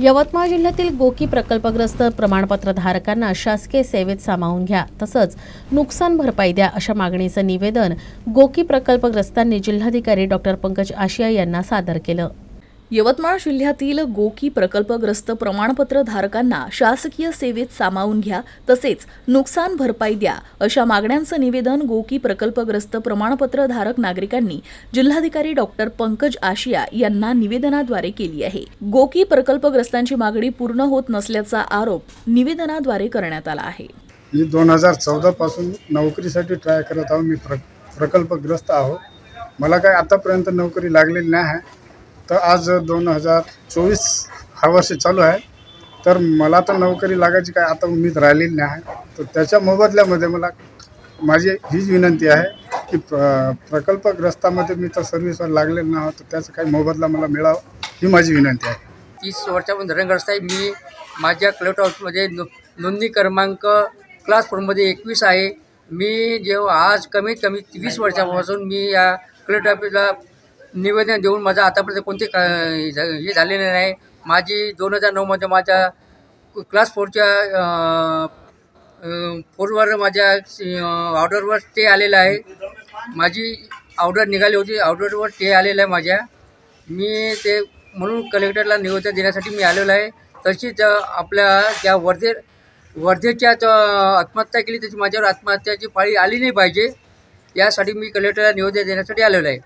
यवतमाळ जिल्ह्यातील गोकी प्रकल्पग्रस्त प्रमाणपत्र धारकांना शासकीय सेवेत सामावून घ्या तसंच नुकसान भरपाई द्या अशा मागणीचं निवेदन गोकी प्रकल्पग्रस्तांनी जिल्हाधिकारी डॉक्टर पंकज आशिया यांना सादर केलं. यवतमाळ जिल्ह्यातील गोकी प्रकल्पग्रस्त प्रमाणपत्र धारकांना शासकीय सेवेत सामावून घ्या तसेच नुकसान भरपाई द्या अशा मागण्यांचं निवेदन गोकी प्रकल्पग्रस्त प्रमाणपत्र धारक नागरिकांनी जिल्हाधिकारी डॉक्टर पंकज आशिया यांना निवेदनाद्वारे केली आहे. गोकी प्रकल्पग्रस्तांची मागणी पूर्ण होत नसल्याचा आरोप निवेदनाद्वारे करण्यात आला आहे. मी दोन हजार चौदापासून नोकरीसाठी ट्राय करत आहो मी प्रकल्पग्रस्त आहो मला काय आतापर्यंत नोकरी लागलेली नाही. तर आज दोन हजार चोवीस हा वर्ष चालू आहे. तर मला तर नोकरी लागायची काय आता उमेद राहिलेली नाही. आहे तर त्याच्या मोबदल्यामध्ये मला माझी हीच विनंती आहे की प्र प्रकल्पग्रस्तामध्ये मी तर सर्व्हिसवर लागलेलं नाही तर त्याचा काही मोबदला मला मिळावा ही माझी विनंती आहे. तीस वर्षापासून धरणग्रस्त आहे मी माझ्या कलेक्टर ऑफिसमध्ये नो नोंदणी क्रमांक क्लास फोरमध्ये एकवीस आहे. मी जेव्हा आज कमीत कमी वीस वर्षापासून मी या कलेक्टर ऑफिसला निवेदन देऊन माझा आतापर्यंत कोणते का हे झा- हे झालेले नाही. माझी दोन हजार नऊमध्ये माझ्या क्लास फोरच्या फोरवर माझ्या ऑर्डरवर ते आलेलं आहे. माझी ऑर्डर निघाली होती. ऑर्डरवर ते आलेलं आहे माझ्या. मी ते म्हणून कलेक्टरला निवेदन देण्यासाठी मी आलेलो आहे. तशीच आपल्या त्या वर्धे वर्धेच्या आत्महत्या केली तशी माझ्यावर आत्महत्याची पाळी आली नाही पाहिजे. यासाठी मी कलेक्टरला निवेदन देण्यासाठी आलेलो आहे.